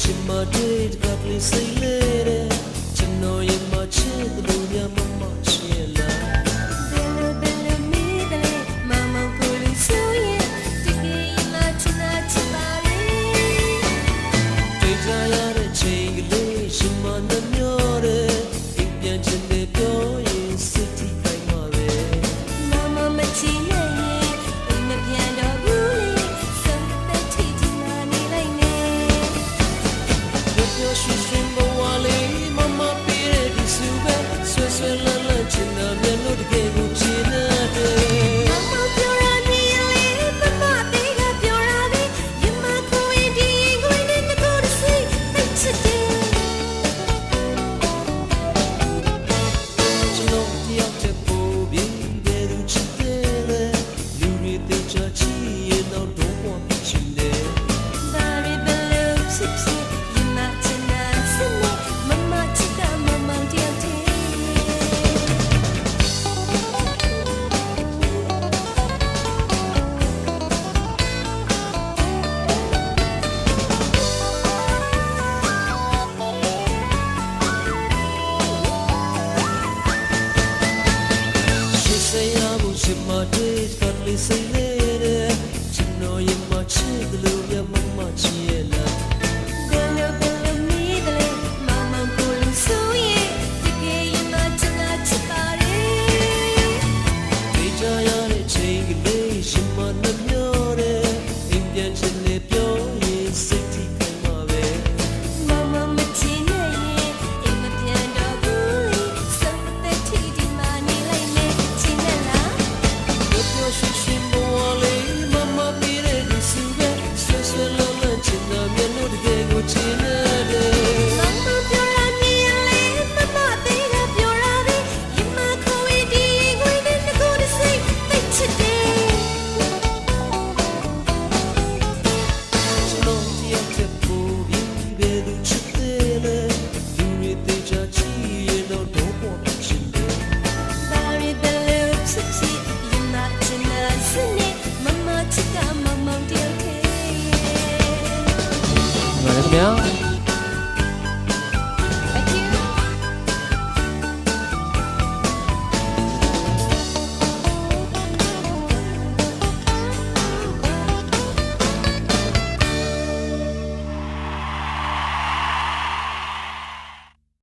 ရှင်မတွေ့တကပ်လေးစိတ်လေးတဲ့ကျွန်တော်ရဲ့ relationship မတွေ့စတော့လေးစိတ်လေးတဲ့ကျွန်တော်ရင်မချစ်တယ်လို့ရမမချစ်ရလား now.